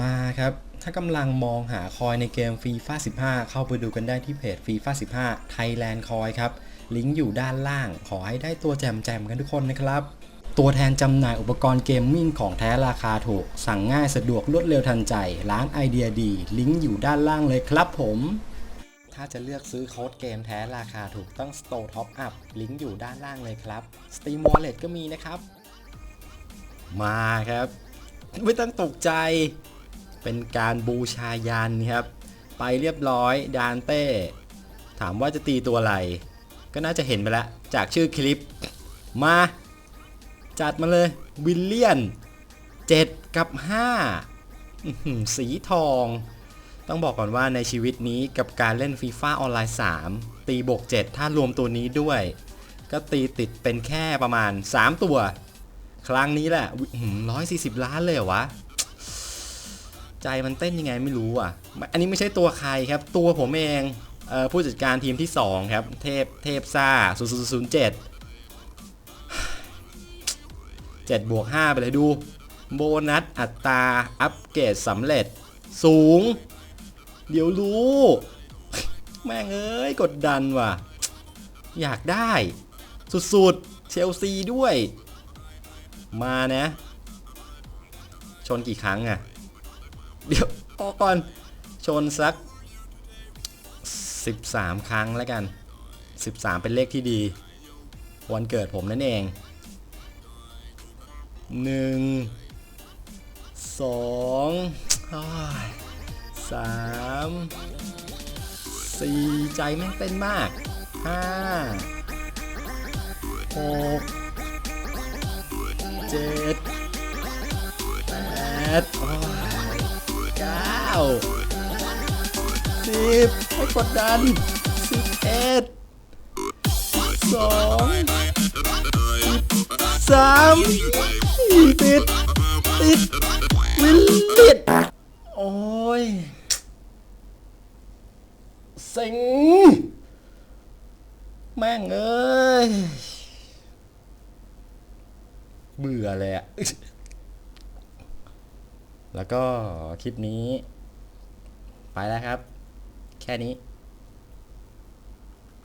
มาครับ ถ้ากำลังมองหาคอยในเกมฟีฟ่า15 เข้าไปดูกันได้ที่เพจฟีฟ่า15 Thailand คอยครับ ลิงก์อยู่ด้านล่าง ขอให้ได้ตัวแจมๆกันทุกคนนะครับ ตัวแทนจำหน่ายอุปกรณ์เกมมิ่งของแท้ราคาถูก สั่งง่ายสะดวกรวดเร็วทันใจ ร้านไอเดียดี ลิงก์อยู่ด้านล่างเลยครับผมถ้าจะเลือกซื้อโค้ดเกมแท้ราคาถูกต้อง Store Top Up ลิงก์อยู่ด้านล่างเลยครับ Steam Wallet ก็มีนะครับ มาครับ ไม่ต้องตกใจ เป็นการบูชายันครับ ไปเรียบร้อยดานเต้ ถามว่าจะตีตัวอะไร ก็น่าจะเห็นไปแล้วจากชื่อคลิป มา จัดมาเลยวิลเลียน 7 กับ5อื้อหือสีทอง ต้องบอกก่อนว่าในชีวิตนี้กับการเล่นฟีฟ่าออนไลน์ 3 ตีบวก 7 ถ้ารวมตัวนี้ด้วย ก็ตีติดเป็นแค่ประมาณ 3 ตัว ครั้งนี้แหละร้อยสี่สิบล้านเลยเหรอวะ ใจมันเต้นยังไงไม่รู้อะ อันนี้ไม่ใช่ตัวใครครับ ตัวผมเองเออผู้จัดการทีมที่ 2 ครับ เทพเทพซ่า0007 7บวก5ไปเลยดู โบนัสอัตราอัปเกรดสำเร็จสูง เดี๋ยวรู้ แม่งเอ้ย กดดันว่ะ อยากได้ สุดๆ เชลซีด้วย มานะ ชนกี่ครั้งอะ เดี๋ยวพอก่อน ชนสัก 13 ครั้งแล้วกัน 13 เป็นเลขที่ดี วันเกิดผมนั่นเอง 1 2 3 4 ใจแม่งเต้นมาก 5 6 7 8 สิบให้กดดันสิบเอ็ดสองสามสี่ติดติดวิลลิดโอ้ยเซ็งแม่งเอ้ยเบื่อเลยอะแล้วก็คลิปนี้ ไปแล้วครับ แค่นี้